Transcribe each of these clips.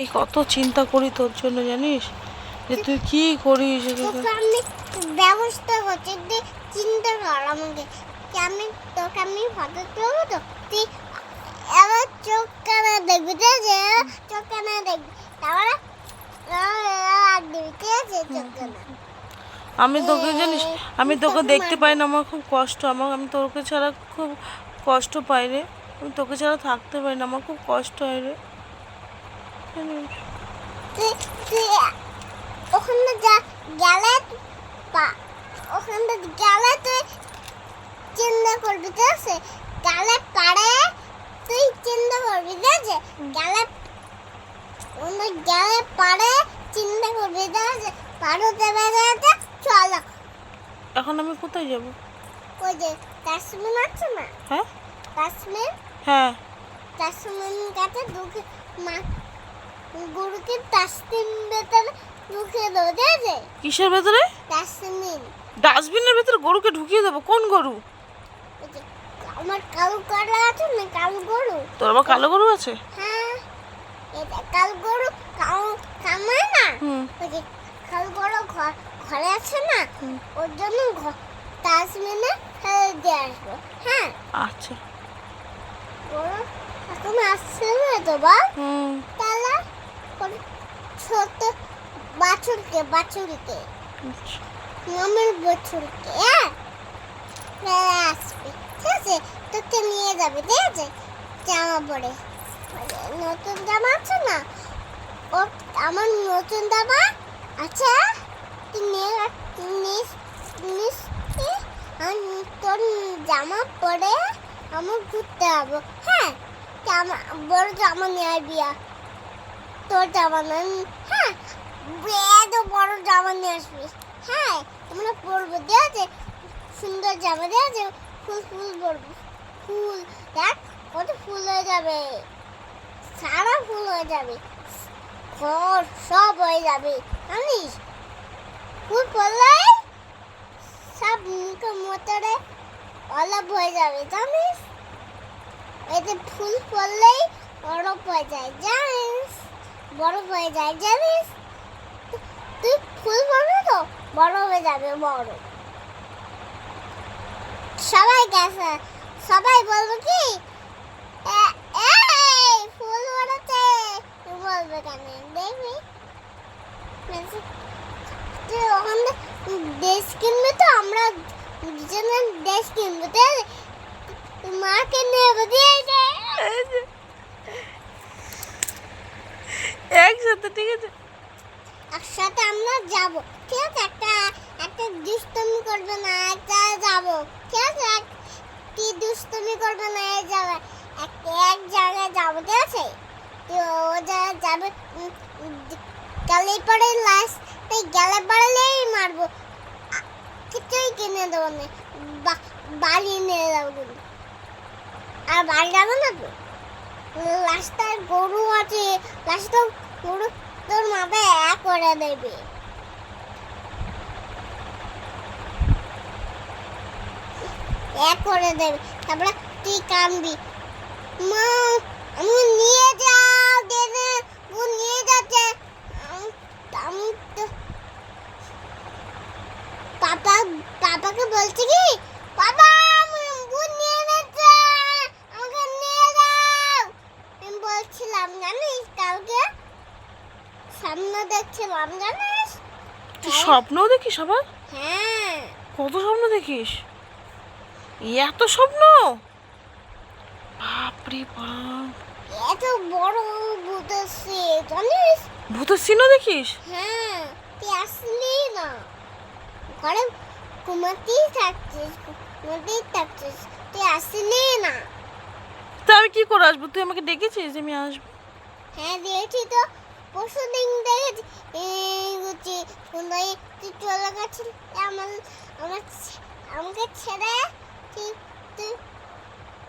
এই কত চিন্তা করি তোর জন্য জানিস? যে তুই কি করিস আমি ব্যবস্থা করছি তুই চিন্তা কর আমাকে। আমি তোকে আমি ফটো তুলবো তো? তুই এবার চোখ কানা দেখবি ঠিক আছে? চোখ কানা দেখবি। তারপরে আমি তোকে জানিস আমি তোকে দেখতে পাই না আমার খুব কষ্ট আমার আমি তোকে ছাড়া খুব কষ্ট পাই রে। আমি তোকে ছাড়া থাকতে পারি না আমার খুব কষ্ট হয় রে। ওখানে গেলে ওখানে গেলে তুই চিন্তা করবি ঠিক আছে? গেলে পারে তুই চিন্তা করবি ঠিক আছে? গেলে ওখানে গেলে পারে চিন্তা করবি ঠিক আছে? পারো দেবে চলো। এখন আমি কোথায় যাব? ওই যে কাশ্মীর আছে না? হ্যাঁ। কাশ্মীর হ্যাঁ। কাশ্মীর কাছে ঢুকে মা গরুকে ডাস্টবিন ভেতরে ঢুকে দেবো ঠিক কিসের ভেতরে? ডাস্টবিন। ডাস্টবিনের ভেতরে গরুকে ঢুকিয়ে দেবো কোন গরু? আমার কালো করা আছে না কালো গরু? তোর আবার কালো গরু আছে? হ্যাঁ এটা কালো গরু কালো কামায় না? হুম। ওই কালো গরু ঘর ঘরে আছে না ওর জন্য ডাস্টবিনে ফেলে দিয়ে আসব হ্যাঁ? আচ্ছা। গরু এখন আসছে না তো বল? হুম তাহলে ওর ছোট বাছুরকে বাছুরকে। আমার বাছুরকে হ্যাঁ? ফেলে আসবে। ঠিক আছে? তোকে নিয়ে যাবে, ঠিক আছে? জামা পরে। মানে নতুন জামা আছে না? ও আমার নতুন জামা আছে? তোর জামা পরে আমার ঘুরতে যাব। হ্যাঁ? জামা, বড় জামা নিয়ে আসবি তোর জামা না হ্যাঁ? এত বড় জামা নিয়ে আসবি। হ্যাঁ আমরা পরবো। ঠিক আছে, সুন্দর জামা ঠিক আছে, ফুল ফুল পরবো। ফুল, দেখ কত ফুল হয়ে যাবে। সারা ফুল হয়ে যাবে। ঘর সব হয়ে যাবে, জানিস? ফুল পরলে সব মুখে মোটরে অলাপ হয়ে যাবে, জানিস? এতে ফুল পড়লেই বরফ হয়ে যায়, জানিস? বরফ হয়ে যায়, জানিস? তুই ফুল পড়বে তো? বড় হয়ে যাবে, বড়। সবাই গেছে। সবাই বলবে কি? "এ- এই, ফুল তুই বলবে কেন? দেখবি। তুই ওখানে দেশ কিনবে তো, আমরা দুজনে দেশ কিনবো মাকে নেব দিয়ে একসাথে, ঠিক আছে। একসাথে আমরা যাব। ঠিক আছে, একটা একটা দুষ্টমি করবে না, একটা যাব। ঠিক আছে, এক- কি দুষ্টমি করবে না, এই জায়গায়। একটা এক জায়গায় যাব, ঠিক আছে? তো ও জায়গায় যাবে গেলে পরে লাস্ট তাই গেলে পারলেই মারবো। কিছুই কিনে দেবো না বাড়ি নিয়ে যাব কিন্তু। আর বাড়ি যাব না তো? লাস্টার গরু আছে লাস্টার গরু তোর করে দেবে। এক করে দেবে। তারপরে তুই কানবি মা, আমি নিয়ে যাও, দেবে। ও নিয়ে যাচ্ছে। আমি তো পাপা পাপাকে বলছি কি? পাপা আমি- ও নিয়ে যাচ্ছে আমাকে নিয়ে যাও আমি বলছিলাম জানিস কালকে সামনে দেখছিলাম জানিস? তুই স্বপ্নও দেখিস আবার? হ্যাঁ। কত স্বপ্ন দেখিস? এত স্বপ্ন? বাপরে বাপ। এত বড় ভূত আসছে জানিস? ভূতের সিনও দেখিস? হ্যাঁ তুই আসলি না। ঘরে ঘুমাতেই থাকছিস ঘুমাতেই থাকছিস তুই আসলি না। তা আমি কি করে আসব? তুই আমাকে ডেকেছিস আমি আসব? হ্যাঁ দিয়েছি তো। পরশু দিন দেখেছি এই হচ্ছে কোথায় তুই চলে গেছিলি আমার আমার আমাকে ছেড়ে তুই তুই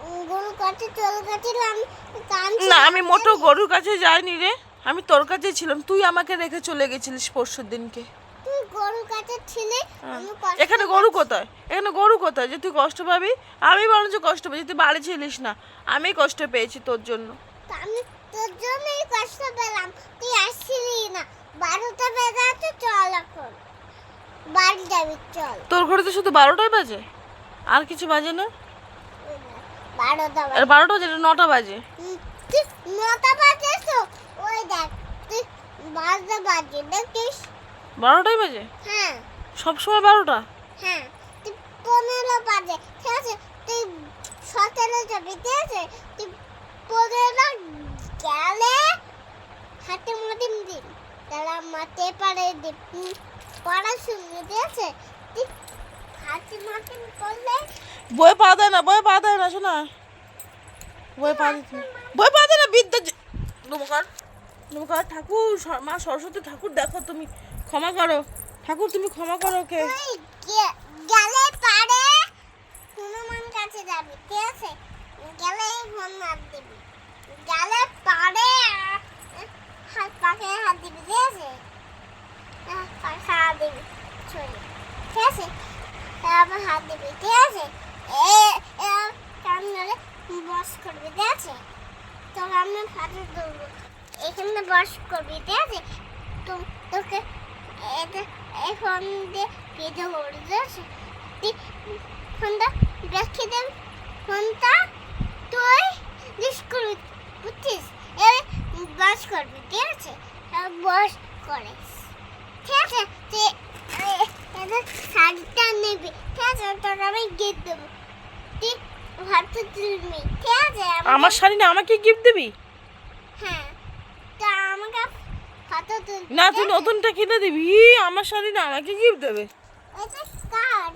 উম, গরু কাছে চলে গেছিলাম কাঁদছি। না আমি মোটো গরুর কাছে যাইনি রে। আমি তোর কাছে ছিলাম। তুই আমাকে রেখে চলে গেছিলিস পরশুর দিনকে। তুই গরুর কাছে ছিলে আমি কষ্ট এখানে গরু কোথায়? এখানে গরু কোথায়? যে তুই কষ্ট পাবি আমি বরঞ্চ কষ্ট পেয়েছি তুই বাড়ি ছিলিস না আমি কষ্ট পেয়েছি তোর জন্য। আমি তোর জন্যই কষ্ট পেলাম। তুই আসছিলি না। বারোটা বেজে আছে চল এখন। বাড়ি যাবি চল। তোর ঘরে তো শুধু বারোটাই বাজে। আর কিছু বাজে না? বারোটা আর বারোটা বাজে নটা বাজে? তুই নটা বাজে তো? ওই দেখ তুই বারোটা বাজে দেখিস? বারোটাই বাজে? হ্যাঁ। সব সময় বারোটা? হ্যাঁ তুই পনেরো বাজে ঠিক আছে? তুই সতেরো যাবি ঠিক আছে? তুই পনেরো গেলে হাতে মাটিম দিন। তারা মাঠে পারে দিবি পড়া শুনবি ঠিক আছে তুই হাতে মাটিম করলে বই পা দেয় না বই পা দেয় না শোনা। বই পা দিতে না। বই পা দেয় না বিদ্যা নমস্কার। নমস্কার ঠাকুর মা সরস্বতী ঠাকুর দেখো তুমি ক্ষমা করো। ঠাকুর তুমি ক্ষমা করো ওকে। গে- গেলে পারে হনুমান কাছে যাবি ঠিক আছে? গেলে ফোন হাত দিবি। গেলে পারে। হাত পাখে হাত দিবি, ঠিক আছে? পাখে হাত দিবি ছড়ি ঠিক আছে? তারপর হাত দিবি, ঠিক আছে? এ কামড়ে বস করবি, ঠিক আছে? তোকে আমি হাতে ধরবো। এখানে বস করবি, ঠিক আছে? তো তোকে এটা এই ফোন দিয়ে ভিডিও করে দিয়েছে তুই ফোনটা রেখে দেব ফোনটা তুই লিস্ট করবি বুঝছিস এবার বস করবি ঠিক আছে আর বস করে ঠিক আছে তুই এ- এটা শাড়িটা নিবি। ঠিক আছে তোর আমি গিফট দেবো। তুই ভাবতে তুলবি ঠিক আছে আমাকে- আমার শাড়ি না আমাকে গিফট দিবি? হ্যাঁ তা আমাকে ফটো তুলবি না তুই নতুনটা কিনে দিবি? আমার শাড়ি না আমাকে গিফট দেবে।